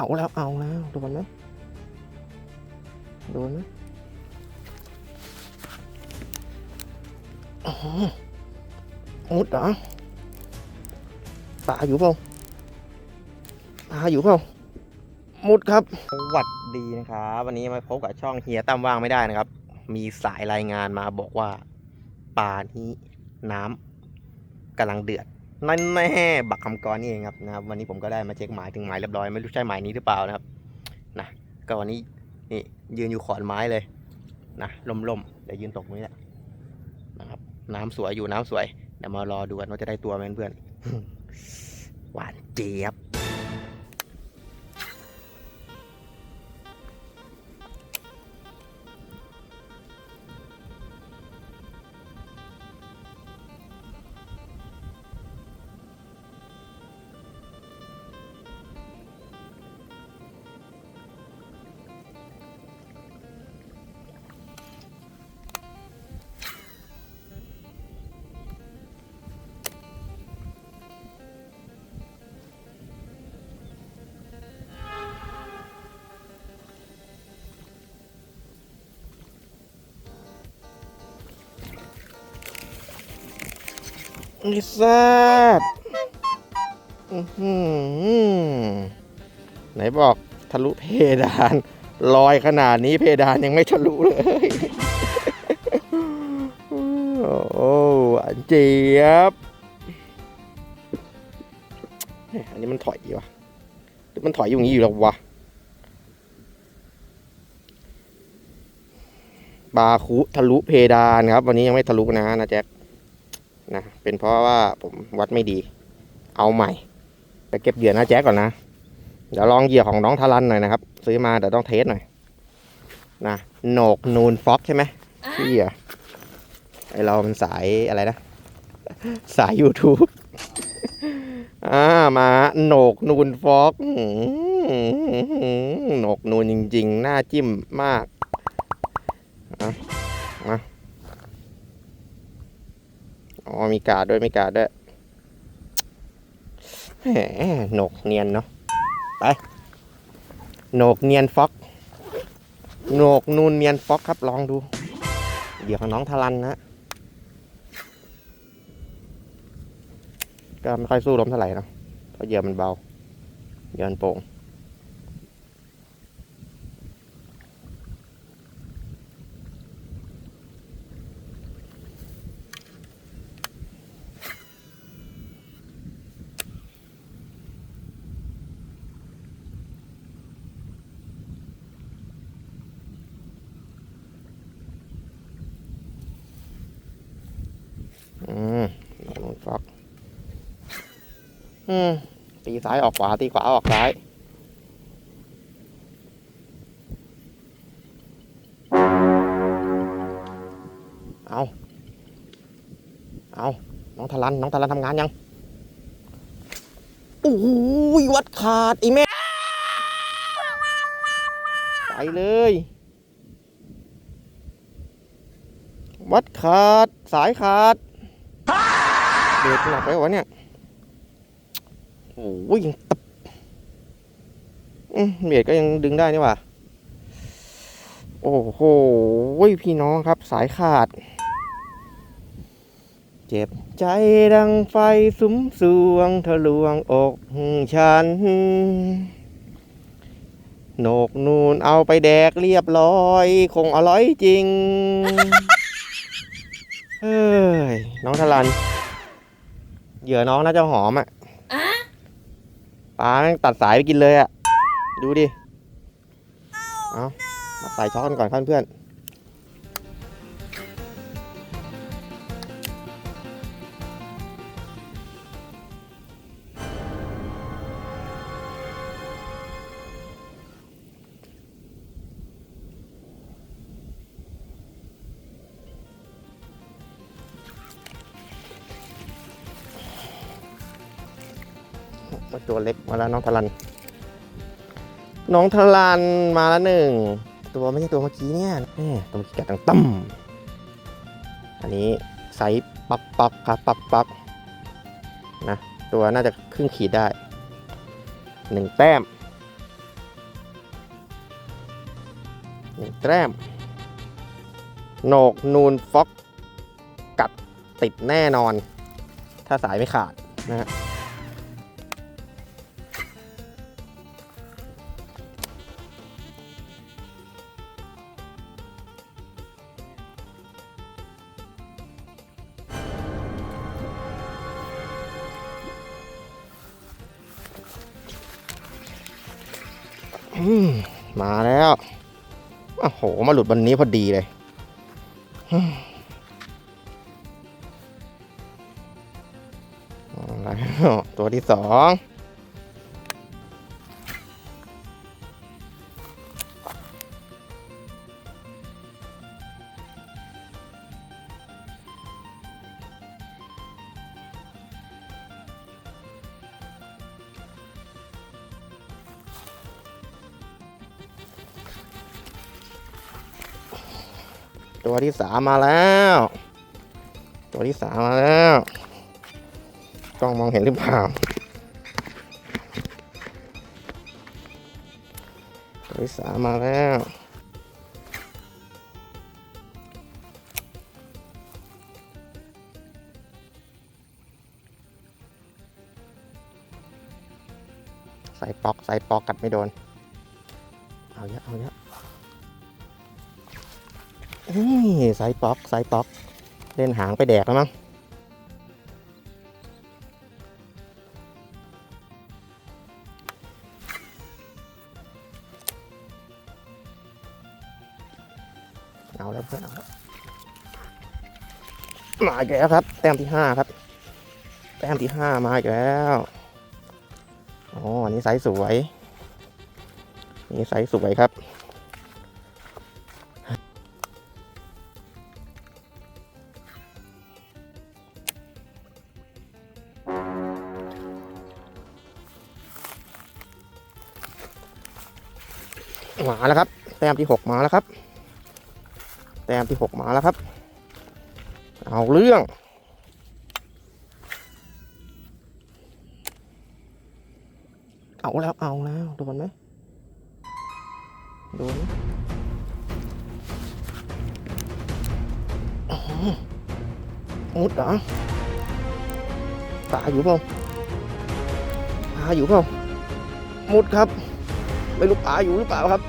เอาแล้วเอาแล้วโดนไหมโดนไหมอ๋อมุดเหรอปลาอยู่เปล่าปลาอยู่เปล่ามุดครับสวัสดีนะครับวันนี้มาพบกับช่องเฮียตั้มว่างไม่ได้นะครับ มีสายรายงานมาบอกว่าปลานี้น้ำกำลังเดือด นั่นแน่บักคำกรนี่เองครับนะครับ วันนี้ผมก็ได้มาเช็คหมายถึงหมายเรียบร้อยไม่รู้ใช่หมายนี้หรือเปล่านะครับนะก็วันนี้นี่ยืนอยู่ขอนไม้เลยนะลมๆเดี๋ยวยืนตกตรงนี้แหละนะครับ น้ำสวยอยู่น้ำสวยเดี๋ยวมารอดูกันว่าจะได้ตัวไหมเพื่อนหวานเจี๊ยบ นี่แซ่บไหนบอกทะลุเพดาน ลอยขนาดนี้เพดานยังไม่ทะลุเลย โอ้อันเจี๊ยบอันนี้มันถอยว่ะหรือมันถอยอยู่อย่างนี้อยู่แล้ววะบาคุทะลุเพดานครับ วันนี้ยังไม่ทะลุนะนะแจ็ค นะเป็นเพราะว่าผมวัดไม่ดี เอาใหม่ไปเก็บเหยื่อหนะแจ๊กก่อนนะ เดี๋ยวลองเหยื่อของน้องทารันหน่อยนะครับ ซื้อมาเดี๋ยวต้องเทสหน่อยนะโหนกนูนฟ็อกใช่ไหมที่เหยื่อไอเรามันสายอะไรนะ สาย YouTube อ่ามาโหนกนูนฟ็อกโหนกนูนจริง ๆ หน้าจิ้มมาก อ๋อมีกาดด้วยมีกาดด้วยแหมโหนกเนียนเนาะไปโหนกเนียนฟ็อกโหนกนูนเนียนฟ็อกครับลองดู เดี๋ยวของน้องทารันนะก็ไม่ค่อยสู้ล้มเท่าไหร่เนะเพราะเหยื่อมันเบาเหยื่อมันโป่ง อืมโดนฟอก อืม ตีซ้ายออกขวา ตีขวาออกซ้าย เอา เอา น้องทารัน น้องทารันทำงานยังโอ้ยวัดขาดอีแม่ ไปเลย วัดขาด สายขาด เดือดหนักไปวะเนี่ย โอ้ยยังตับอืมเบียดก็ยังดึงได้นี่ว่า โอ้โหพี่น้องครับสายขาด เจ็บใจดังไฟสุมสวงทะลวงอกฉันโหนกนูนเอาไปแดกเรียบร้อย คงอร่อยจริงเฮ้ย น้องทารัน เหยื่อน้องน่าจะหอมอะ ปลาแม่งตัดสายไปกินเลยอะดูดิ เอามาใส่ช้อนก่อนครับเพื่อน มาตัวเล็กมาแล้วน้องทารัน น้องทารันมาแล้วหนึ่ง ตัวไม่ใช่ตัวเมื่อกี้เนี่ยตัวเมื่อกี้กัดตังตั้มอันนี้ไซส์ปักปักครับปักปักนะตัวน่าจะครึ่งขีดได้หนึ่งแต้มหนึ่งแต้มโหนกนูนฟ็อกกัดติดแน่นอน ถ้าสายไม่ขาดนะฮะ มาแล้วโอ้โห มาหลุดวันนี้พอดีเลยแล้วตัวที่สอง ตัวที่สามมาแล้ว ตัวที่สามมาแล้วกล้องมองเห็นหรือเปล่า ตัวที่สามมาแล้วใส่ปอกใส่ปอกกัดไม่โดน เอาเยอะเอาเยอะ นี่ใส่ปอกใส่ปอก เล่นหางไปแดกแล้วมั้งเอาแล้วเพื่อนเอาแล้วมาอีกแล้วครับ แต้มที่ห้าครับ แต้มที่ห้ามาอีกแล้วอ๋ออันนี้ไซส์สวยนี่ไซส์สวยครับ มาแล้วครับ แต้มที่หกมาแล้วครับ แต้มที่หกมาแล้วครับ เอาเรื่อง เอาแล้วเอาแล้วโดนไหมโดนมุดเหรอปลาอยู่เปล่าปลาอยู่เปล่ามุดครับ ไม่รู้ปลาอยู่หรือเปล่าครับ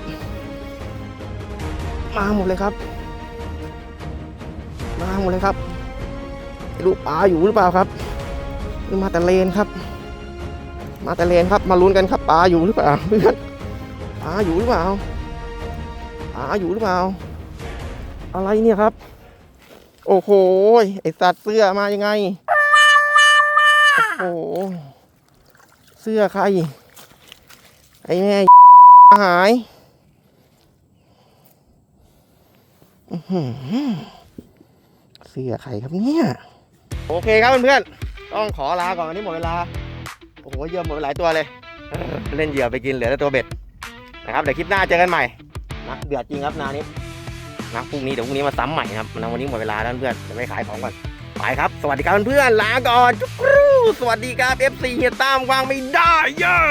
มาหมดเลยครับ มาหมดเลยครับไม่รู้ปลาอยู่หรือเปล่าครับนี่มาแต่เลนครับ มาแต่เลนครับมาลุ้นกันครับปลาอยู่หรือเปล่าเพื่อนปลาอยู่หรือเปล่าปลาอยู่หรือเปล่า อะไรเนี่ยครับ โอ้โหไอสัตว์เสื้อมายังไงโอ้โหเสื้อใครไอแม่ หายอื้อหือเสื้อใครครับเนี่ย โอเคครับเพื่อนๆ ต้องขอลาก่อนวันนี้หมดเวลา โอ้โหเหยื่อหมดหลายตัวเลย เล่นเหยื่อไปกินเหลือแต่ตัวเบ็ดนะครับเดี๋ยวคลิปหน้าเจอกันใหม่นะเดือดจริงครับนานี้นะพรุ่งนี้เดี๋ยวพรุ่งนี้มาซ้ำใหม่นะครับนะวันนี้หมดเวลาแล้วเพื่อนจะไม่ขายของก่อนไปครับ สวัสดีครับเพื่อนๆลาก่อนจุ๊กรูสวัสดีครับ FC เฮียตามวางไม่ได้เยอะ